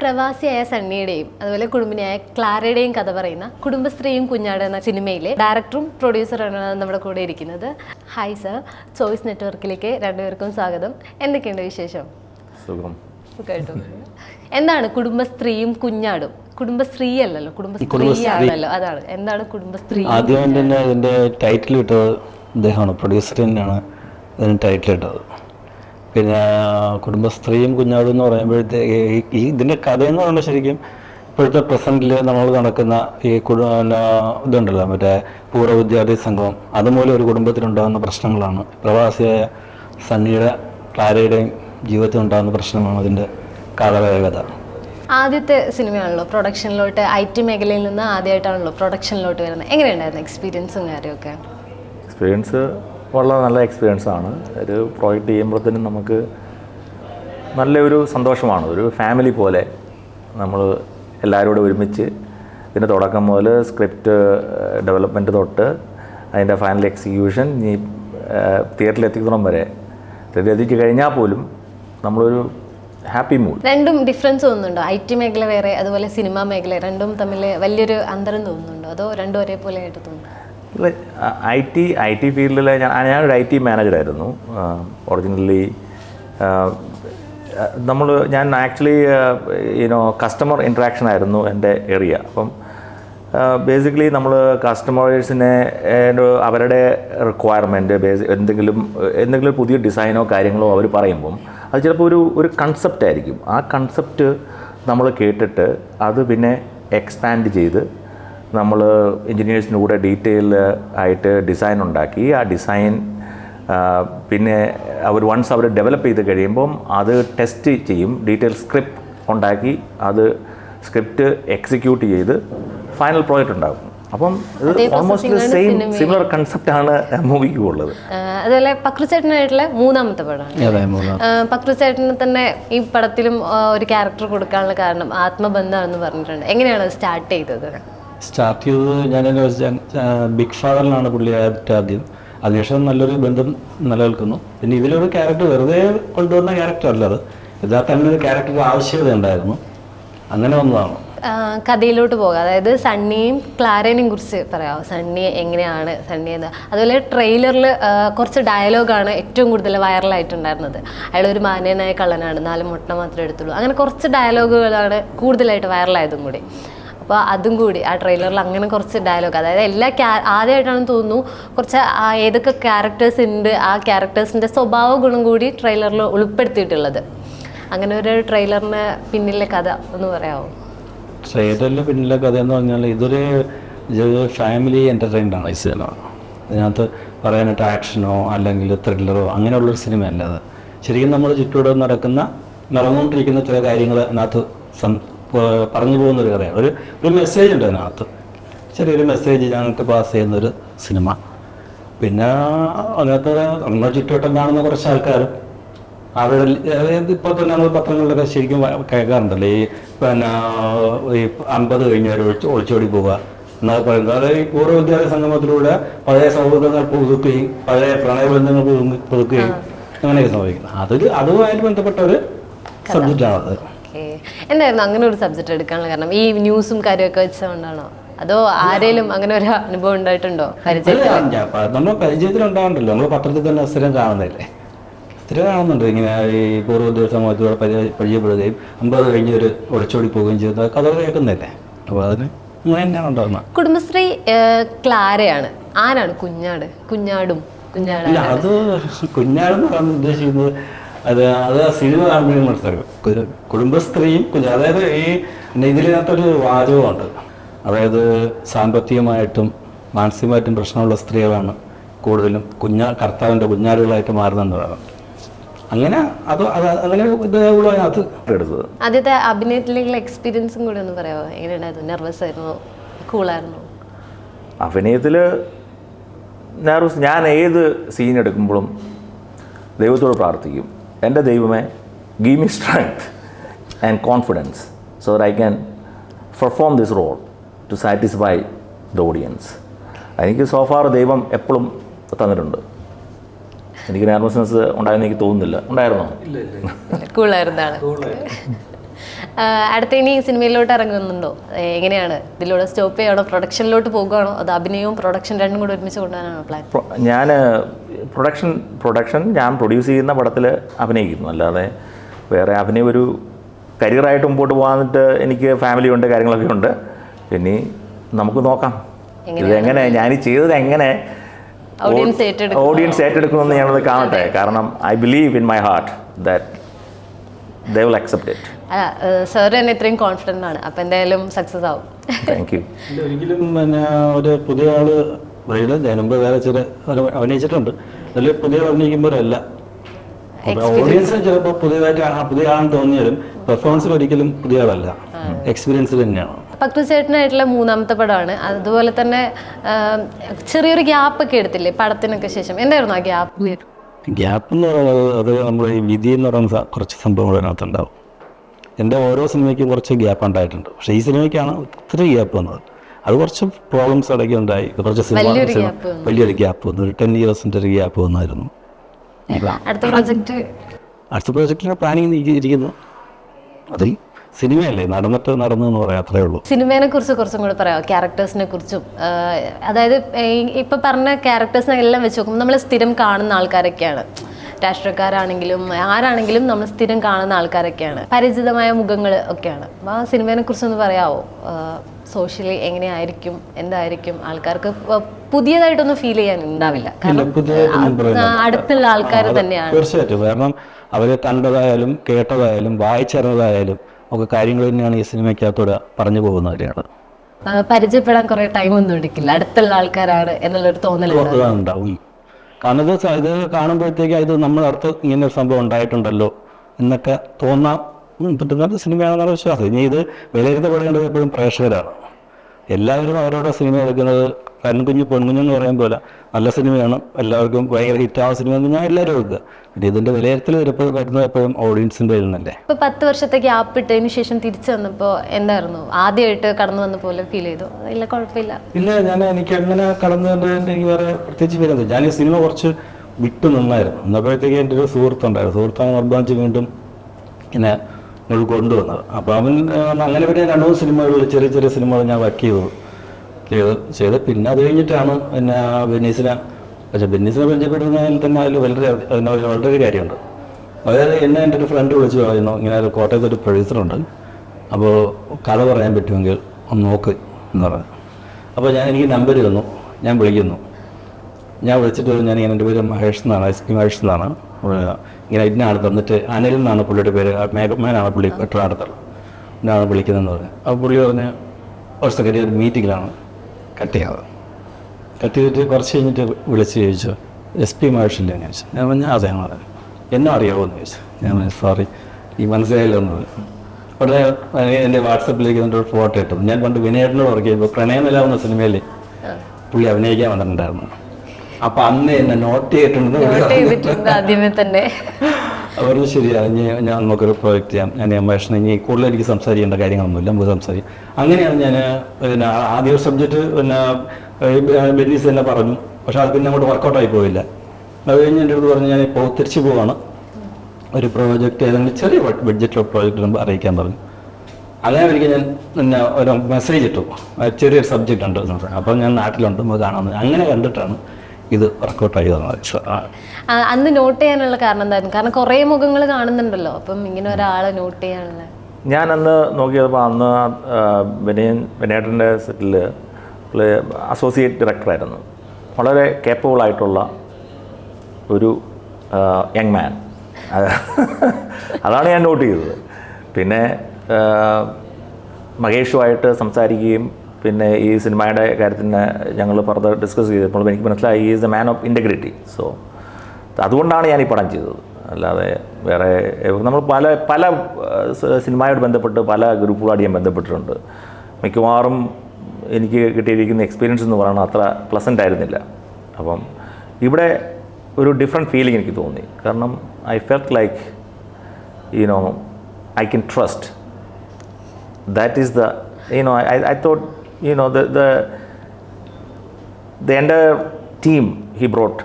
പ്രവാസിയായ സണ്ണിയുടെയും അതുപോലെ കുടുംബിനിയായ ക്ലാരയുടെയും കഥ പറയുന്ന കുടുംബശ്രീയും കുഞ്ഞാട് എന്ന സിനിമയിലെ ഡയറക്ടറും പ്രൊഡ്യൂസറാണ് നമ്മുടെ കൂടെ ഇരിക്കുന്നത്. ഹായ് സർ ചോയ്സ് നെറ്റ്വർക്കിലേക്ക് രണ്ടുപേർക്കും സ്വാഗതം. എന്തൊക്കെയുണ്ട് വിശേഷം? സുഖം. സുഖമായിട്ടോ എന്താണ് കുടുംബസ്ത്രീയും കുഞ്ഞാടും? കുടുംബശ്രീ അല്ലല്ലോ കുടുംബശ്രീയാണല്ലോ. ആണല്ലോ അതാണ്. എന്താണ് കുടുംബശ്രീ? ആദ്യം തന്നെ അതിന്റെ ടൈറ്റിൽ ഇട്ടത് ഇദ്ദേഹമാണ് പ്രൊഡ്യൂസർ തന്നെയാണ്. അതിന് ടൈറ്റിൽ ഇട്ടത്. പിന്നെ കുടുംബസ്ത്രീയും കുഞ്ഞാടും എന്ന് പറയുമ്പോഴത്തേക്ക് ഈ- ഇതിന്റെ ഇതിന്റെ കഥയെന്ന് പറയുമ്പോൾ ശരിക്കും ഇപ്പോഴത്തെ പ്രസന്റിൽ നമ്മൾ നടക്കുന്ന ഈ കുടു ഇതുണ്ടല്ലോ മറ്റേ പൂർവ വിദ്യാർത്ഥി സംഘം. അതുമൂലം ഒരു കുടുംബത്തിലുണ്ടാകുന്ന പ്രശ്നങ്ങളാണ്. പ്രവാസിയായ സണ്ണിയുടെ ക്ലാരയുടെയും ജീവിതത്തിൽ ഉണ്ടാകുന്ന പ്രശ്നമാണ് അതിന്റെ കഥവേഗത ആദ്യത്തെ സിനിമയാണല്ലോ പ്രൊഡക്ഷനിലോട്ട് ഐ ടി മേഖലയിൽ നിന്ന് ആദ്യമായിട്ടാണല്ലോ പ്രൊഡക്ഷനിലോട്ട് വരുന്നത്. എങ്ങനെയുണ്ടായിരുന്നു എക്സ്പീരിയൻസും കാര്യമൊക്കെ എക്സ്പീരിയൻസ് വളരെ നല്ല എക്സ്പീരിയൻസ് ആണ്. ഒരു പ്രോജക്റ്റ് ചെയ്യുമ്പോഴത്തേനും നമുക്ക് നല്ലൊരു സന്തോഷമാണ്. ഒരു ഫാമിലി പോലെ നമ്മൾ എല്ലാവരും കൂടെ ഒരുമിച്ച് ഇതിന്റെ തുടക്കം മുതൽ സ്ക്രിപ്റ്റ് ഡെവലപ്മെന്റ് തൊട്ട് അതിന്റെ ഫൈനൽ എക്സിക്യൂഷൻ ഈ തിയേറ്ററിൽ എത്തിക്കണം വരെ. തിയേറ്ററിൽ എത്തിച്ച് കഴിഞ്ഞാൽ പോലും നമ്മളൊരു ഹാപ്പി മൂഡ് രണ്ടും ഡിഫറൻസ് തോന്നുന്നുണ്ടോ? ഐ ടി മേഖല വേറെ അതുപോലെ സിനിമാ മേഖല രണ്ടും തമ്മിൽ വലിയൊരു അന്തരം തോന്നുന്നുണ്ടോ? അതോ രണ്ടും ഒരേപോലെ ആയിട്ട് തോന്നുന്നു ഐ ടി ഐ ടി ഫീൽഡിൽ ഞാൻ ഞാനൊരു ഐ ടി മാനേജറായിരുന്നു. ഒറിജിനലി നമ്മൾ ഞാൻ ആക്ച്വലി യുനോ കസ്റ്റമർ ഇൻട്രാക്ഷൻ ആയിരുന്നു എന്റെ ഏരിയ അപ്പം ബേസിക്കലി നമ്മൾ കസ്റ്റമേഴ്സിനെ അവരുടെ റിക്വയർമെന്റ് ബേസ് എന്തെങ്കിലും എന്തെങ്കിലും പുതിയ ഡിസൈനോ കാര്യങ്ങളോ അവർ പറയുമ്പം അത് ചിലപ്പോൾ ഒരു ഒരു കൺസെപ്റ്റ് ആയിരിക്കും. ആ കൺസെപ്റ്റ് നമ്മൾ കേട്ടിട്ട് അത് പിന്നെ എക്സ്പാൻഡ് ചെയ്ത് നമ്മൾ എൻജിനീയേഴ്സിന്റെ കൂടെ ഡീറ്റെയിൽ ആയിട്ട് ഡിസൈൻ ഉണ്ടാക്കി. ആ ഡിസൈൻ പിന്നെ അവർ വൺസ് അവർ ഡെവലപ്പ് ചെയ്ത് കഴിയുമ്പം അത് ടെസ്റ്റ് ചെയ്യും. ഡീറ്റെയിൽ സ്ക്രിപ്റ്റ് ഉണ്ടാക്കി അത് സ്ക്രിപ്റ്റ് എക്സിക്യൂട്ട് ചെയ്ത് ഫൈനൽ പ്രോജക്റ്റ് ഉണ്ടാകും അപ്പം ഇത് ഓൾമോസ്റ്റ് സെയിം സിമിലർ കൺസെപ്റ്റ് ആണ് മൂവിക്ക് ഉള്ളത്. അതുപോലെ പക്രുചേട്ടനായിട്ടുള്ള മൂന്നാമത്തെ പടമാണ്. പക്രുചേട്ടന് തന്നെ ഈ പടത്തിലും ഒരു ക്യാരക്ടർ കൊടുക്കാനുള്ള കാരണം ആത്മബന്ധമാണെന്ന് പറഞ്ഞിട്ടുണ്ട്. എങ്ങനെയാണ് അത് സ്റ്റാർട്ട് ചെയ്തത്? സ്റ്റാർട്ട് ചെയ്തത് ഞാൻ ബിഗ് ഫാദറിലാണ് പുള്ളി ആദ്യം അതിനുശേഷം നല്ലൊരു ബന്ധം നിലനിൽക്കുന്നു. പിന്നെ ഇതിലൊരു ക്യാരക്ടർ വെറുതെ കൊണ്ടുവന്ന ക്യാരക്ടർ അല്ല അത്. യഥാർത്ഥ അങ്ങനെ ഒരു ക്യാരക്ടർ ആവശ്യകത ഉണ്ടായിരുന്നു. അങ്ങനെ വന്നതാണ്. കഥയിലോട്ട് പോകാം. അതായത് സണ്ണിയും ക്ലാരേനെയും കുറിച്ച് പറയാമോ സണ്ണി എങ്ങനെയാണ് സണ്ണി എന്ന്. അതുപോലെ ട്രെയിലറിൽ കുറച്ച് ഡയലോഗാണ് ഏറ്റവും കൂടുതൽ വൈറലായിട്ടുണ്ടായിരുന്നത് അയാൾ ഒരു മാന്യനായ കള്ളനാണ്. നാല് മുട്ട മാത്രമേ എടുത്തുള്ളൂ. അങ്ങനെ കുറച്ച് ഡയലോഗുകളാണ് കൂടുതലായിട്ട് വൈറലായതും കൂടി. അപ്പോൾ അതും കൂടി ആ ട്രെയിലറിൽ അങ്ങനെ കുറച്ച് ഡയലോഗ് അതായത് എല്ലാ ക്യാ ആദ്യമായിട്ടാണ് തോന്നുന്നു. കുറച്ച് ഏതൊക്കെ ക്യാരക്ടേഴ്സ് ഉണ്ട് ആ ക്യാരക്ടേഴ്സിന്റെ സ്വഭാവ ഗുണം കൂടി ട്രെയിലറിൽ ഉൾപ്പെടുത്തിയിട്ടുള്ളത്. അങ്ങനെ ഒരു ട്രെയിലറിന് പിന്നിലെ കഥ എന്ന് പറയാമോ ട്രെയിലറിന്റെ പിന്നിലെ കഥ എന്ന് പറഞ്ഞാൽ ഇതൊരു ഇതൊരു ഫാമിലി എന്റർടൈൻഡ് ആണ് ഈ സിനിമ ഇതിനകത്ത് പറയാനായിട്ട് ആക്ഷനോ അല്ലെങ്കിൽ ത്രില്ലറോ അങ്ങനെയുള്ളൊരു സിനിമയല്ല അത്. ശരിക്കും നമ്മുടെ ചുറ്റൂടെ നടക്കുന്ന നടന്നുകൊണ്ടിരിക്കുന്ന ചില കാര്യങ്ങൾ അതിനകത്ത് സം പോകുന്ന ഒരു കഥയാണ്. ഒരു ഒരു മെസ്സേജ് ഉണ്ട് അതിനകത്ത്. ചെറിയൊരു മെസ്സേജ് ഞങ്ങൾക്ക് പാസ് ചെയ്യുന്ന ഒരു സിനിമ പിന്നെ അതിനകത്ത് നമ്മുടെ ചുറ്റുവട്ടം കാണുന്ന കുറച്ച് ആൾക്കാർ അവരുടെ അതായത് ഇപ്പോൾ തന്നെ നമ്മൾ പത്രങ്ങളിലൊക്കെ ശരിക്കും കേൾക്കാറുണ്ടല്ലോ. ഈ പിന്നെ ഈ അമ്പത് കഴിഞ്ഞവർ ഒളിച്ച് ഒളിച്ചോടി പോവുക എന്നൊക്കെ പറയുന്നത്. അതായത് ഈ പൂർവ വിദ്യാലയ സംഗമത്തിലൂടെ പഴയ സൗഹൃദങ്ങൾ പുതുക്കുകയും പഴയ പ്രണയബന്ധങ്ങൾ പുതു- പുതുക്കുകയും അങ്ങനെയൊക്കെ സംഭവിക്കുന്നത് അതൊരു അതുമായിട്ട് ബന്ധപ്പെട്ട ഒരു സബ്ജക്റ്റാണത് ഓക്കേ. എന്തായിരുന്നു അങ്ങനെ ഒരു സബ്ജക്റ്റ് എടുക്കാനുള്ള കാരണം? ഈ ന്യൂസും കാര്യമൊക്കെ വെച്ചുകൊണ്ടാണോ അതോ ആരേലും അങ്ങനെ ഒരു അനുഭവം ഉണ്ടായിട്ടുണ്ടോ? നമ്മുടെ പരിചയത്തിൽ ഉണ്ടാവണ്ടല്ലോ നമ്മൾ പത്രത്തിൽ തന്നെ സ്ഥിരം കാണുന്നില്ലേ സ്ഥിരം കാണുന്നുണ്ട് ഇങ്ങനെ ഈ പൂർവ ദിവസം സമൂഹത്തിലൂടെ പരിചയപ്പെടുകയും അമ്പത് കഴിഞ്ഞ് ഒരു ഒളിച്ചോടി പോവുകയും ചെയ്യുന്ന കഥ കേൾക്കുന്നില്ലേ അപ്പോൾ അതിന് കുടുംബശ്രീ ക്ലാരയാണ്. ആരാണ് കുഞ്ഞാട്? കുഞ്ഞാടും കുഞ്ഞാട് അത് കുഞ്ഞാടെന്ന് ഉദ്ദേശിക്കുന്നത് അത് അത് സിനിമ കാണുമ്പോഴും മനസ്സിലാക്കും കുടുംബ കുടുംബസ്ത്രീയും കുഞ്ഞ അതായത് ഈ ഇതിനകത്തൊരു വാചകമുണ്ട്. അതായത് സാമ്പത്തികമായിട്ടും മാനസികമായിട്ടും പ്രശ്നമുള്ള സ്ത്രീകളാണ് കൂടുതലും കുഞ്ഞ കർത്താവിന്റെ കുഞ്ഞാടുകളായിട്ട് മാറുന്നതാണ്. അങ്ങനെ അത് അത് അങ്ങനെ അതിനകത്ത്. എടുത്തത്. ആദ്യത്തെ അഭിനയത്തിലേക്കുള്ള എക്സ്പീരിയൻസും കൂടി ഒന്ന് പറയാമോ? എങ്ങനെയുണ്ടായിരുന്നു? നെർവസ് ആയിരുന്നു? കൂളായിരുന്നു അഭിനയത്തിൽ നെർവസ് ഞാൻ ഏത് സീൻ എടുക്കുമ്പോഴും ദൈവത്തോട് പ്രാർത്ഥിക്കും. എന്റെ ദൈവമേ give me strength and confidence so that I can perform this role to satisfy the audience എനിക്ക് സോഫാർ ദൈവം എപ്പോഴും തന്നിട്ടുണ്ട്. എനിക്ക് നെർവസ്നെസ് ഉണ്ടായെന്ന് എനിക്ക് തോന്നുന്നില്ല. ഉണ്ടായിരുന്നോ? കൂളായിരുന്നാണ് അടുത്ത ഇനി സിനിമയിലോട്ട് ഇറങ്ങുന്നുണ്ടോ? എങ്ങനെയാണ്? ഇതിലൂടെ സ്റ്റോപ്പ് ചെയ്യണോ? പ്രൊഡക്ഷനിലോട്ട് പോകുകയാണോ അത് അഭിനയവും പ്രൊഡക്ഷൻ രണ്ടും കൂടെ ഒരുമിച്ച് കൊണ്ടുപോകാനാണോ പ്ലാൻ ഞാൻ പ്രൊഡക്ഷൻ പ്രൊഡക്ഷൻ ഞാൻ പ്രൊഡ്യൂസ് ചെയ്യുന്ന പടത്തിൽ അഭിനയിക്കുന്നു. അല്ലാതെ വേറെ അഭിനയം ഒരു കരിയറായിട്ട് മുമ്പോട്ട് പോകാനിട്ട് എനിക്ക് ഫാമിലി ഉണ്ട് കാര്യങ്ങളൊക്കെ ഉണ്ട്. ഇനി നമുക്ക് നോക്കാം. ഇതെങ്ങനെ ഞാൻ ചെയ്തത് എങ്ങനെ. ഓഡിയൻസ് ഏറ്റെടുക്കുമെന്ന് ഞാനത് കാണട്ടെ. കാരണം I believe in my heart that they will accept it അല്ല സാർ തന്നെ ഇത്രയും കോൺഫിഡന്റ് ആണ്. അപ്പം എന്തായാലും സക്സസ് ആവും. താങ്ക് യു ഒരിക്കലും പിന്നെ ഒരു പുതിയ ആൾ വഴിയില്ല ഞാനുമ്പ് വേറെ ചില അഭിനയിച്ചിട്ടുണ്ട്. അതിൽ പുതിയ അഭിനയിക്കുമ്പോഴല്ല. ഓഡിയൻസ് ചിലപ്പോൾ പുതിയതായിട്ട് പുതിയ ആണെന്ന് തോന്നിയാലും പെർഫോമൻസ് ഒരിക്കലും പുതിയ ആളല്ല എക്സ്പീരിയൻസ് തന്നെയാണ്. പക്രു ചേട്ടനായിട്ടുള്ള മൂന്നാമത്തെ പടമാണ്. അതുപോലെ തന്നെ ചെറിയൊരു ഗ്യാപ്പ് ഒക്കെ എടുത്തില്ലേ പടത്തിനൊക്കെ ശേഷം? എന്തായിരുന്നു ആ ഗ്യാപ്പ്? ഗ്യാപ്പ് എന്ന് പറയുന്നത് അത് നമ്മൾ ഈ വിധി എന്ന് പറയുന്ന കുറച്ച് സംഭവങ്ങൾ അതിനകത്തുണ്ടാവും. എന്റെ ഓരോ സിനിമയ്ക്കും കുറച്ച് ഗ്യാപ്പ് ഉണ്ടായിട്ടുണ്ട്. പക്ഷേ ഈ സിനിമയ്ക്കാണ് ഒത്തിരി ഗ്യാപ്പ് വന്നത്. അത് കുറച്ച് പ്രോബ്ലംസ് ഇടയ്ക്ക് ഉണ്ടായി. കുറച്ച് സിനിമ വലിയൊരു. ഗ്യാപ്പ് വന്നു. ഒരു ടെൻ ഇയേഴ്സിന്റെ ഒരു ഗ്യാപ്പ് വന്നായിരുന്നു. അടുത്ത പ്രോജക്റ്റ് അടുത്ത പ്രോജക്റ്റിന്റെ പ്ലാനിങ് ഇരിക്കുന്നു. അത് ഈ സിനിമയല്ലേ? നടന്നിട്ട് നടന്നു എന്ന് പറയാം അത്രേ ഉള്ളൂ. സിനിമയെ കുറിച്ച് കുറച്ചും കൂടെ പറയാം. ക്യാരക്ടേഴ്സിനെ കുറിച്ചും അതായത് ഇപ്പൊ പറഞ്ഞ ക്യാരക്ടേഴ്സിനെ എല്ലാം വെച്ച് നോക്കുമ്പോൾ നമ്മൾ സ്ഥിരം കാണുന്ന ആൾക്കാരൊക്കെയാണ്. രാഷ്ട്രീയക്കാരാണെങ്കിലും ആരാണെങ്കിലും നമ്മൾ സ്ഥിരം കാണുന്ന ആൾക്കാരൊക്കെയാണ്. പരിചിതമായ മുഖങ്ങൾ ഒക്കെയാണ്. അപ്പോൾ ആ സിനിമയെ കുറിച്ചൊന്ന് പറയാമോ സോഷ്യലി എങ്ങനെയായിരിക്കും? എന്തായിരിക്കും? ആൾക്കാർക്ക് പുതിയതായിട്ടൊന്നും ഫീൽ ചെയ്യാൻ ഉണ്ടാവില്ല. അടുത്തുള്ള ആൾക്കാർ തന്നെയാണ്. തീർച്ചയായിട്ടും. കാരണം അവർ കണ്ടതായാലും കേട്ടതായാലും വായിച്ചറിഞ്ഞതായാലും ഒക്കെ കാര്യങ്ങൾ തന്നെയാണ് ഈ സിനിമയ്ക്കകത്തൂടെ പറഞ്ഞു പോകുന്നവരെയാണ് പരിചയപ്പെടാൻ കുറെ ടൈം ഒന്നും എടുക്കില്ല. അടുത്തുള്ള ആൾക്കാരാണ് എന്നുള്ളൊരു തോന്നലുണ്ടാവും ഉണ്ടാവും കാരണം ഇത് ഇത് കാണുമ്പോഴത്തേക്ക് ഇത് നമ്മൾ അടുത്ത് ഇങ്ങനെ ഒരു സംഭവം ഉണ്ടായിട്ടുണ്ടല്ലോ എന്നൊക്കെ തോന്നാം. പറ്റുന്ന സിനിമയാണെന്നുള്ള വിശ്വാസം. ഇനി ഇത് വിലയിരുത്തപ്പെടേണ്ടത് എപ്പോഴും പ്രേക്ഷകരാണ്. എല്ലാവരും അവരവരുടെ സിനിമ എടുക്കുന്നത് കൺകുഞ്ഞു പെൺകുഞ്ഞ് എന്ന് പറയും പോലെ നല്ല സിനിമയാണ്. എല്ലാവർക്കും ഭയങ്കര ഹിറ്റാവുന്ന സിനിമ എന്ന് ഞാൻ എല്ലാവരും എടുക്കുക പിന്നെ ഇതിന്റെ വിലയിരുത്തൽ വരുമ്പോൾ വരുന്നത് എപ്പോഴും ഓഡിയൻസിന്റെ കയ്യിൽ ഇപ്പൊ പത്ത് വർഷത്തെ ഗ്യാപ്പ് ഇട്ടതിന് ശേഷം തിരിച്ചു വന്നപ്പോ എന്തായിരുന്നു? ആദ്യമായിട്ട് കടന്നു വന്ന പോലെ ഫീൽ ചെയ്തു? ഇല്ല കുഴപ്പമില്ല. ഇല്ല ഞാൻ എനിക്ക് അങ്ങനെ കടന്നു വന്നതിന്റെ എനിക്ക് വേറെ പ്രത്യേകിച്ച് വരുന്നത് ഞാൻ ഈ സിനിമ കുറച്ച് വിട്ടു നിന്നായിരുന്നു. എന്നപ്പോഴത്തേക്ക് എന്റെ ഒരു സുഹൃത്തുണ്ടായിരുന്നു സുഹൃത്താണ് നിർബന്ധിച്ച് വീണ്ടും ഇങ്ങനെ കൊണ്ടുവന്നത് അപ്പോൾ അവൻ അങ്ങനെ പിന്നെ രണ്ട് മൂന്ന് സിനിമകളിൽ ചെറിയ ചെറിയ സിനിമകൾ ഞാൻ വർക്ക് ചെയ്തു. ചെയ്ത് ചെയ്ത് പിന്നെ അത് കഴിഞ്ഞിട്ടാണ് പിന്നെ ബെന്നീസിനെ പക്ഷേ ബെന്നീസിനെ പരിചയപ്പെടുന്നതിൽ തന്നെ അതിൽ വളരെ അതിന് വളരെ കാര്യമുണ്ട്. അതായത് എന്നെ എന്റെ ഒരു ഫ്രണ്ട് വിളിച്ച് പറയുന്നു ഇങ്ങനെ ഒരു കോട്ടയത്ത് ഒരു പ്രൊഡ്യൂസറുണ്ട് അപ്പോൾ കഥ പറയാൻ പറ്റുമെങ്കിൽ ഒന്ന് നോക്ക് എന്ന് പറഞ്ഞു. അപ്പോൾ ഞാൻ എനിക്ക് നമ്പർ തന്നു. ഞാൻ വിളിക്കുന്നു. ഞാൻ വിളിച്ചിട്ട് ഞാൻ ഇങ്ങനെ എന്റെ പേര് മഹേഷ് എന്നാണ് എസ് പി മഹേഷ് എന്നാണ്. ഇങ്ങനെ ഇന്ന ആൾ തന്നിട്ട് അനിൽ എന്നാണ് പുള്ളിയുടെ പേര് മേഘമാനാണ് പുള്ളി വെട്ടറാടത്തുള്ള എന്നാണ് വിളിക്കുന്നതെന്ന് പറഞ്ഞു. അപ്പോൾ പുള്ളി പറഞ്ഞ് ഒരു സെക്കൻഡ് ഒരു മീറ്റിങ്ങിലാണ് കട്ട് ചെയ്യാതെ കട്ട് ചെയ്തിട്ട് കുറച്ച് കഴിഞ്ഞിട്ട് വിളിച്ച് ചോദിച്ചു. എസ് പി മഹേഷില്ലേ ഞാൻ ചോദിച്ചു. ഞാൻ പറഞ്ഞു അതെ ഞാൻ പറഞ്ഞു എന്നെ അറിയാമോ എന്ന് ചോദിച്ചു. ഞാൻ പറഞ്ഞു സോറി ഈ മനസ്സിലായില്ല എന്ന് പറഞ്ഞു. ഉടനെ എന്റെ വാട്സപ്പിലേക്ക് എന്റെ ഒരു ഫോട്ടോ ഇട്ടു. ഞാൻ പണ്ട് വിനയേട്ടനോട് വർക്ക് ചെയ്യുമ്പോൾ പ്രണയനിലാവുന്ന സിനിമയിൽ പുള്ളി അഭിനയിക്കാൻ വന്നിട്ടുണ്ടായിരുന്നു. അപ്പം അന്ന് എന്നെ നോട്ട് ചെയ്തിട്ടുണ്ട് ആദ്യമേ തന്നെ. അവർ ശരിയാണ് ഞാൻ നമുക്കൊരു പ്രോജക്റ്റ് ചെയ്യാം. ഞാൻ അന്വേഷണം ഇനി കൂടുതൽ എനിക്ക് സംസാരിക്കേണ്ട കാര്യങ്ങളൊന്നുമില്ല നമുക്ക് സംസാരിക്കാം. അങ്ങനെയാണ് ഞാൻ പിന്നെ ആദ്യ ഒരു സബ്ജക്റ്റ് പിന്നെ ബെന്നീസ് തന്നെ പറഞ്ഞു. പക്ഷെ അത് പിന്നെ അങ്ങോട്ട് വർക്കൗട്ടായി പോയില്ല. അത് കഴിഞ്ഞ് എന്റെ അടുത്ത് പറഞ്ഞു ഞാൻ ഇപ്പോൾ തിരിച്ചു പോവാണ്. ഒരു പ്രോജക്റ്റ് ഏതെങ്കിലും ചെറിയ ബഡ്ജറ്റിലോ പ്രോജക്റ്റ് നമ്മൾ അറിയിക്കാൻ പറഞ്ഞു. അങ്ങനെ എനിക്ക് ഞാൻ പിന്നെ ഒരു മെസ്സേജ് ഇട്ടു. ചെറിയൊരു സബ്ജക്റ്റ് ഉണ്ട്. അപ്പം പറഞ്ഞു ഞാൻ നാട്ടിലുണ്ട് നമുക്ക് കാണാമെന്ന് അങ്ങനെ കണ്ടിട്ടാണ് ഇത് വർക്കൗട്ടായി അന്ന് നോട്ട് ചെയ്യാനുള്ള കാരണം എന്തായിരുന്നു? കാരണം കുറേ മുഖങ്ങൾ കാണുന്നുണ്ടല്ലോ. അപ്പം ഇങ്ങനെ ഒരാളെ നോട്ട് ചെയ്യാനുള്ള. ഞാൻ അന്ന് നോക്കിയപ്പോൾ അന്ന് വിനയൻ വിനയേട്ടന്റെ സെറ്റിൽ അസോസിയേറ്റ് ഡയറക്ടറായിരുന്നു വളരെ കേപ്പബിൾ ആയിട്ടുള്ള ഒരു യങ് മാൻ അതാണ് ഞാൻ നോട്ട് ചെയ്തത്. പിന്നെ മഹേഷുമായിട്ട് സംസാരിക്കുകയും പിന്നെ ഈ സിനിമയുടെ കാര്യത്തിന് ഞങ്ങൾ ഫർദർ ഡിസ്കസ് ചെയ്തപ്പോൾ എനിക്ക് മനസ്സിലായി is a man of integrity so അതുകൊണ്ടാണ് ഞാൻ ഈ പടം ചെയ്തത്. അല്ലാതെ വേറെ നമ്മൾ പല പല സിനിമയോട് ബന്ധപ്പെട്ട് പല ഗ്രൂപ്പുകളായിട്ട് ഞാൻ ബന്ധപ്പെട്ടിട്ടുണ്ട്. മിക്കവാറും എനിക്ക് കിട്ടിയിരിക്കുന്ന എക്സ്പീരിയൻസ് എന്ന് പറയുന്നത് അത്ര പ്ലസന്റ് ആയിരുന്നില്ല. അപ്പം ഇവിടെ ഒരു ഡിഫറെന്റ് ഫീലിംഗ് എനിക്ക് തോന്നി. കാരണം I felt like you know I can trust that is the you know I I thought, you know, the, the, the entire team he brought,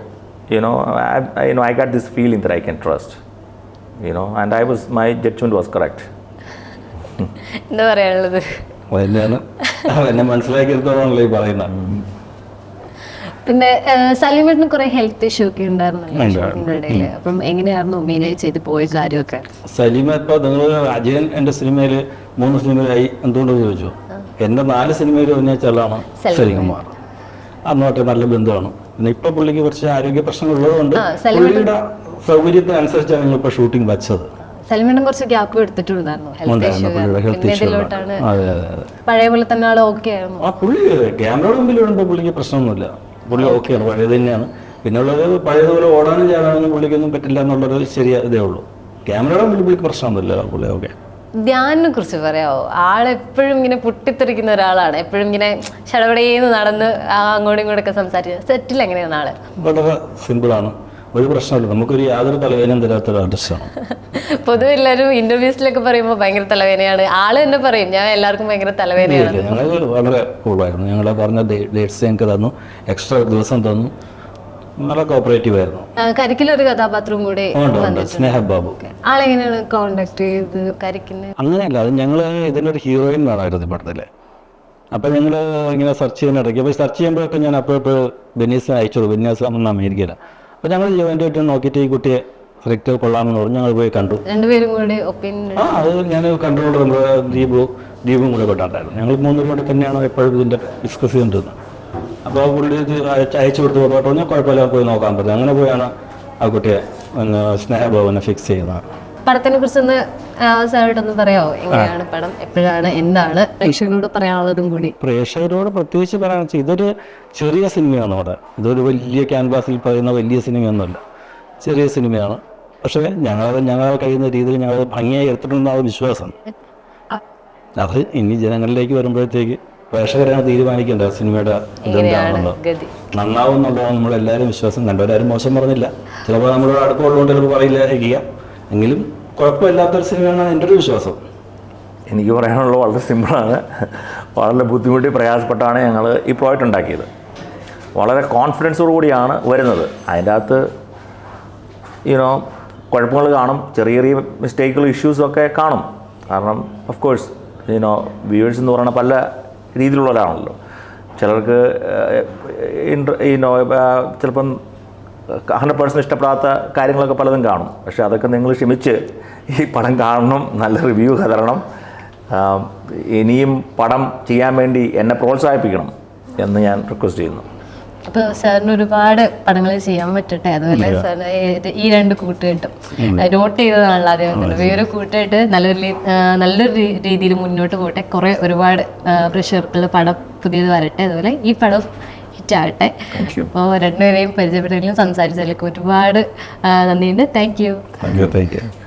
you know, I, I, you know, I got this feeling that I can trust, you know, and I was, my judgment was correct. എന്താ പറയാനുള്ളത്? അപ്പോൾ തന്നെയാണ് എന്നെ മനസ്സിലാക്കിയെടുത്തോളാണല്ലോ ഈ പറയുന്നത്. പിന്നെ സലീമേട്ടിന് കുറെ health issue ഒക്കെ ഉണ്ടായിരുന്നു അപ്പം എങ്ങനെയായിരുന്നു മാനേജ് ചെയ്ത് പോയ കാര്യമൊക്കെ? സലീമ ഇപ്പൊ നിങ്ങൾ അജയൻ എന്റെ സിനിമയിൽ മൂന്ന് സിനിമയിലായി എന്തുകൊണ്ട് ചോദിച്ചു? എന്റെ നാല് സിനിമയിൽ അഭിനയിച്ച ആളാണ് സലീം. സലീംകുമാർ അന്നോട്ടെ നല്ല ബന്ധമാണ്. പിന്നെ ഇപ്പൊ പുള്ളിക്ക് കുറച്ച് ആരോഗ്യ പ്രശ്നങ്ങൾ ഉള്ളതുകൊണ്ട് ആ, സലീം പുള്ളിയുടെ സൗകര്യത്തിനനുസരിച്ചാണ് ഞങ്ങളിപ്പോൾ ഷൂട്ടിംഗ് വെച്ചത്. സലീമേട്ടൻ കുറച്ച് ഗ്യാപ്പ് എടുത്തിട്ടുണ്ടായിരുന്നു. പഴയ പോലെ തന്നെ ആൾ ഓക്കെ ആയിരുന്നു. ആ പുള്ളി ക്യാമറയുടെ മുമ്പിൽ വരുമ്പോൾ പുള്ളിക്ക് പ്രശ്നമൊന്നുമില്ല. പുള്ളി ഓക്കെയാണ് പഴയത് തന്നെയാണ്. പിന്നെ ഉള്ളത് പഴയതുപോലെ ഓടാനും ചാടാനൊന്നും പുള്ളിക്കൊന്നും പറ്റില്ല എന്നുള്ളൊരു ശരിയ ഇതേ ഉള്ളൂ. ക്യാമറയുടെ മുമ്പിൽ പുള്ളിക്ക് പ്രശ്നമൊന്നുമില്ല പുള്ളി ഓക്കെ ധ്യാനിനെ കുറിച്ച് പറയാമോ ആളെപ്പോഴും ഇങ്ങനെ പൊട്ടിത്തെറിക്കുന്ന ഒരാളാണ്. എപ്പോഴും ഇങ്ങനെ ചടപടേന്ന് നടന്ന് ആ അങ്ങോട്ടും ഇങ്ങോട്ടൊക്കെ സംസാരിക്കുക സെറ്റിൽ എങ്ങനെയാണ് ആൾ? വളരെ സിമ്പിളാണ് ഒരു പ്രശ്നമില്ല. നമുക്കൊരു യാതൊരു തലവേദനയും തരാത്ത ഒരു ആർട്ടിസ്റ്റാണ് പൊതുവെ എല്ലാവരും ഇന്റർവ്യൂസിലൊക്കെ പറയുമ്പോൾ ഭയങ്കര തലവേദനയാണ്. ആൾ തന്നെ പറയും ഞാൻ എല്ലാവർക്കും ഭയങ്കര തലവേദനയാണ്. ഞങ്ങൾ വളരെ കൂളായിരുന്നു ഞങ്ങൾ പറഞ്ഞ ഡേറ്റ്സ് ഞങ്ങൾക്ക് തന്നു. എക്സ്ട്രാ ദിവസം തന്നു. നല്ല കോപ്പറേറ്റീവ് ആയിരുന്നു. കരിക്കിൽ ഒരു കഥാപാത്രവും കൂടെ ഉണ്ട് ഉണ്ട്. സ്നേഹ ബാബു. ആളെങ്ങനെയാണ് കോണ്ടാക്ട് ചെയ്ത് കരിക്കിന്? അങ്ങനെയല്ല അത് ഞങ്ങൾ ഇതിനൊരു ഹീറോയിൻ വേണമായിരുന്നു ഈ പടത്തിൽ അപ്പം ഞങ്ങൾ ഇങ്ങനെ സെർച്ച് ചെയ്യുന്ന ഇടയ്ക്ക് അപ്പോൾ സെർച്ച് ചെയ്യുമ്പോഴൊക്കെ ഞാൻ അപ്പോഴപ്പോൾ ബെനീസ് അയച്ചോളൂ. അന്ന് അമേരിക്കയിലാണ് അപ്പോൾ ഞങ്ങൾ ജോയിന്റായിട്ട് നോക്കിയിട്ട് ഈ കുട്ടിയെ സെലക്ട് കൊള്ളാമെന്ന് പറഞ്ഞു. ഞങ്ങൾ പോയി കണ്ടു. രണ്ടുപേരും കൂടി ഒപ്പീനിയൻ ആ അത് ഞാൻ കണ്ടുകൊണ്ട് നമ്മുടെ ദീപു ദീപും കൂടെ പെട്ടാണ്ടായിരുന്നു ഞങ്ങൾ മൂന്നുപേരും കൂടെ തന്നെയാണ് എപ്പോഴും ഇതിന്റെ ഡിസ്കസ് ചെയ്തിരുന്നത് അപ്പോൾ പുള്ളി ഇത് അയച്ച് അയച്ചു കൊടുത്ത് പോയിട്ട് പറഞ്ഞാൽ കുഴപ്പമില്ല പോയി നോക്കാൻ പറ്റും അങ്ങനെ പോയാണ് ആ കുട്ടിയെ ഒന്ന് സ്നേഹഭവനെ ഫിക്സ് ചെയ്യുന്നത് പടത്തിനെ കുറിച്ച് ഒന്ന് അവസാനമായിട്ടൊന്ന് പറയാമോ എങ്ങനെയാണ് പടം? എപ്പോഴാണ്? എന്താണ്? പ്രേക്ഷകരോട് പറയാനുള്ളതും കൂടി. പ്രേക്ഷകരോട് പ്രത്യേകിച്ച് പറയാന്ന് വെച്ചാൽ ഇതൊരു ചെറിയ സിനിമയാണ് അവിടെ. ഇതൊരു വലിയ ക്യാൻവാസിൽ പറയുന്ന വലിയ സിനിമയൊന്നുമല്ല. ചെറിയ സിനിമയാണ്. പക്ഷേ ഞങ്ങൾ ഞങ്ങൾ കഴിയുന്ന രീതിയിൽ ഞങ്ങൾ ഭംഗിയായി എടുത്തിട്ടുണ്ടെന്ന വിശ്വാസം. അത് ഇനി ജനങ്ങളിലേക്ക് വരുമ്പോഴത്തേക്ക് പ്രേക്ഷകരാണ് തീരുമാനിക്കേണ്ടത് സിനിമയുടെ ഇതെന്താണെന്ന് നന്നാവും എന്നുള്ളതാണ് നമ്മളെല്ലാവരും വിശ്വാസം കണ്ടവരാരും മോശം പറഞ്ഞില്ല. ചിലപ്പോൾ നമ്മളോട് അടുപ്പമുള്ളതുകൊണ്ട് ചിലപ്പോൾ പറയില്ലായിരിക്കുക എങ്കിലും കുഴപ്പമില്ലാത്തൊരു സിനിമയാണ് എന്റെ ഒരു വിശ്വാസം. എനിക്ക് പറയാനുള്ളത് വളരെ സിമ്പിളാണ്. വളരെ ബുദ്ധിമുട്ടി പ്രയാസപ്പെട്ടാണ് ഞങ്ങൾ ഈ പ്രോജക്റ്റ് ഉണ്ടാക്കിയത്. വളരെ കോൺഫിഡൻസോടു കൂടിയാണ് വരുന്നത്. അതിന്റെ അകത്ത് യുനോ കുഴപ്പങ്ങൾ കാണും. ചെറിയ ചെറിയ മിസ്റ്റേക്കുകൾ ഇഷ്യൂസൊക്കെ കാണും. കാരണം ഓഫ് കോഴ്സ് യുനോ വ്യൂവേഴ്സ് എന്ന് പറയുന്ന പല രീതിയിലുള്ളവരാണല്ലോ. ചിലർക്ക് ഇൻട്ര യുനോ ചിലപ്പം ഹൺഡ്രഡ് പേഴ്സന്റ് ഇഷ്ടപ്പെടാത്ത കാര്യങ്ങളൊക്കെ പലതും കാണും. പക്ഷെ അതൊക്കെ നിങ്ങൾ ക്ഷമിച്ച് ഈ പടം കാണണം നല്ല റിവ്യൂ തരണം ഇനിയും പടം ചെയ്യാൻ വേണ്ടി എന്നെ പ്രോത്സാഹിപ്പിക്കണം എന്ന് ഞാൻ റിക്വസ്റ്റ് ചെയ്യുന്നു. അപ്പൊ സാറിന് ഒരുപാട് പടങ്ങൾ ചെയ്യാൻ പറ്റട്ടെ. അതുപോലെ സാറിന് ഈ- രണ്ട് കൂട്ടുകെട്ടും. നോട്ട് ചെയ്തതാണല്ലോ തന്നെ ഈ ഒരു കൂട്ടുകെട്ട് നല്ലൊരു നല്ലൊരു രീതിയിൽ മുന്നോട്ട് പോട്ടെ. കുറെ ഒരുപാട് പ്രഷർക്കുള്ള പടം പുതിയത് വരട്ടെ. അതുപോലെ ഈ പടം ഹിറ്റാകട്ടെ. അപ്പോൾ രണ്ടുപേരെയും പരിചയപ്പെട്ടതിലും സംസാരിച്ചതിലൊക്കെ ഒരുപാട് നന്ദിയുണ്ട്. Thank you thank you thank you